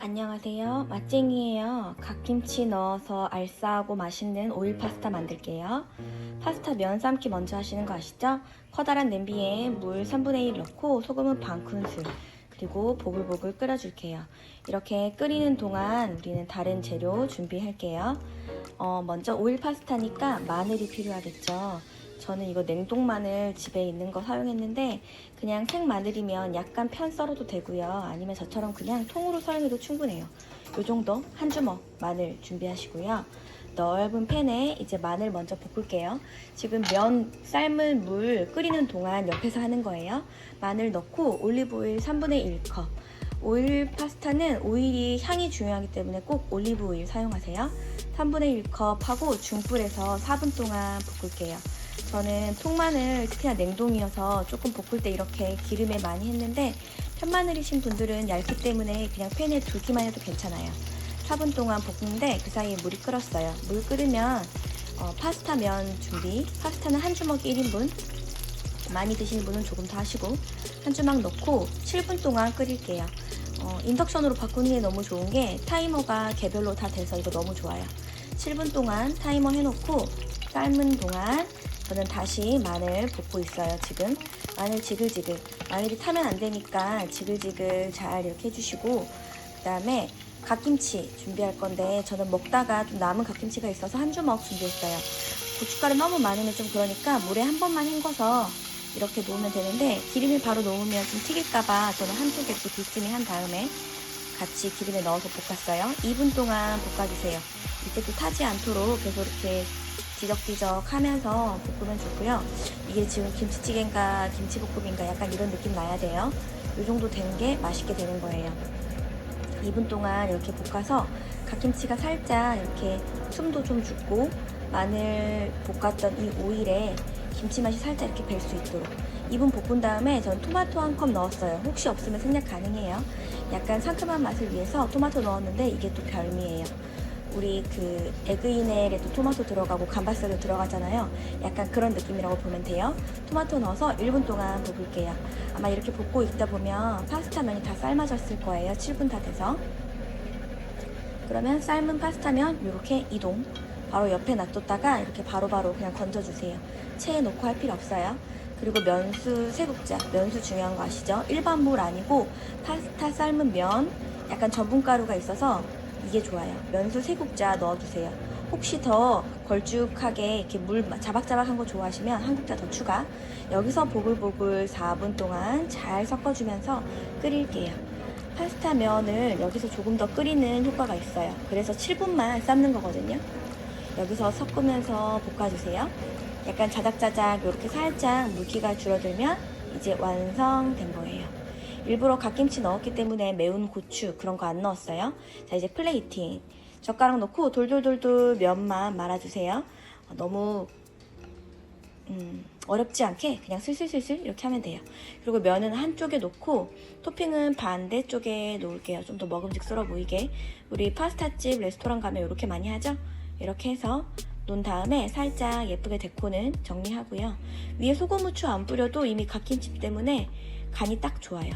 안녕하세요. 맛쟁이에요. 갓김치 넣어서 알싸하고 맛있는 오일 파스타 만들게요. 파스타 면 삶기 먼저 하시는 거 아시죠? 커다란 냄비에 물 3분의 1 넣고 소금은 반 큰술 그리고 보글보글 끓여줄게요. 이렇게 끓이는 동안 우리는 다른 재료 준비할게요. 어, 먼저 오일 파스타니까 마늘이 필요하겠죠. 저는 이거 냉동 마늘 집에 있는 거 사용했는데 그냥 생 마늘이면 약간 편 썰어도 되고요. 아니면 저처럼 그냥 통으로 사용해도 충분해요. 요 정도 한 주먹 마늘 준비하시고요. 넓은 팬에 이제 마늘 먼저 볶을게요. 지금 면 삶은 물 끓이는 동안 옆에서 하는 거예요. 마늘 넣고 올리브오일 3분의 1컵. 오일 파스타는 오일이 향이 중요하기 때문에 꼭 올리브 오일 사용하세요. 3분의 1컵 하고 중불에서 4분 동안 볶을게요. 저는 통마늘 특히나 냉동이어서 조금 볶을 때 이렇게 기름에 많이 했는데 편마늘이신 분들은 얇기 때문에 그냥 팬에 두기만 해도 괜찮아요. 4분 동안 볶는데 그 사이에 물이 끓었어요. 물 끓으면 어, 파스타 면 준비. 파스타는 한 주먹 1인분. 많이 드시는 분은 조금 더 하시고 한 주먹 넣고 7분 동안 끓일게요. 어, 인덕션으로 바꾸는 게 너무 좋은 게 타이머가 개별로 다 돼서 이거 너무 좋아요. 7분 동안 타이머 해놓고 삶은 동안 저는 다시 마늘 볶고 있어요 지금. 마늘 지글지글. 마늘이 타면 안 되니까 지글지글 잘 이렇게 해주시고 그 다음에 갓김치 준비할 건데 저는 먹다가 좀 남은 갓김치가 있어서 한 주먹 준비했어요. 고춧가루 너무 많으면 좀 그러니까 물에 한 번만 헹궈서 이렇게 놓으면 되는데 기름을 바로 놓으면 좀 튀길까봐 저는 한쪽에 이렇게 비스듬히 한 다음에 같이 기름에 넣어서 볶았어요. 2분 동안 볶아주세요. 이때 또 타지 않도록 계속 이렇게 뒤적뒤적 하면서 볶으면 좋고요. 이게 지금 김치찌개인가 김치볶음인가 약간 이런 느낌 나야 돼요. 이 정도 되는 게 맛있게 되는 거예요. 2분 동안 이렇게 볶아서 갓김치가 살짝 이렇게 숨도 좀 죽고 마늘 볶았던 이 오일에 김치 맛이 살짝 이렇게 뵐 수 있도록 2분 볶은 다음에 전 토마토 한 컵 넣었어요. 혹시 없으면 생략 가능해요. 약간 상큼한 맛을 위해서 토마토 넣었는데 이게 또 별미예요. 우리 그 에그이넬에도 토마토 들어가고 감바스도 들어가잖아요. 약간 그런 느낌이라고 보면 돼요. 토마토 넣어서 1분 동안 볶을게요. 아마 이렇게 볶고 있다 보면 파스타 면이 다 삶아졌을 거예요. 7분 다 돼서. 그러면 삶은 파스타면 이렇게 이동. 바로 옆에 놔뒀다가 이렇게 바로바로 그냥 건져주세요. 체에 놓고 할 필요 없어요. 그리고 면수 세 국자. 면수 중요한 거 아시죠? 일반 물 아니고 파스타 삶은 면, 약간 전분가루가 있어서 이게 좋아요. 면수 세 국자 넣어주세요. 혹시 더 걸쭉하게 이렇게 물 자박자박한 거 좋아하시면 한 국자 더 추가. 여기서 보글보글 4분 동안 잘 섞어주면서 끓일게요. 파스타 면을 여기서 조금 더 끓이는 효과가 있어요. 그래서 7분만 삶는 거거든요. 여기서 섞으면서 볶아주세요. 약간 자작자작 이렇게 살짝 물기가 줄어들면 이제 완성된 거예요. 일부러 갓김치 넣었기 때문에 매운 고추 그런 거 안 넣었어요. 자 이제 플레이팅 젓가락 넣고 돌돌돌돌 면만 말아주세요. 어, 너무 음, 어렵지 않게 그냥 슬슬슬슬 이렇게 하면 돼요. 그리고 면은 한쪽에 놓고 토핑은 반대쪽에 놓을게요. 좀 더 먹음직스러워 보이게. 우리 파스타집 레스토랑 가면 이렇게 많이 하죠? 이렇게 해서 놓은 다음에 살짝 예쁘게 데코는 정리하고요. 위에 소금 후추 안 뿌려도 이미 갓김치 때문에 간이 딱 좋아요.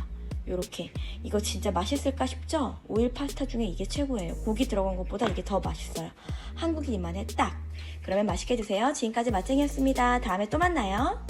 요렇게 이거 진짜 맛있을까 싶죠? 오일 파스타 중에 이게 최고예요. 고기 들어간 것보다 이게 더 맛있어요. 한국인만의 딱. 그러면 맛있게 드세요. 지금까지 맛쟁이였습니다. 다음에 또 만나요.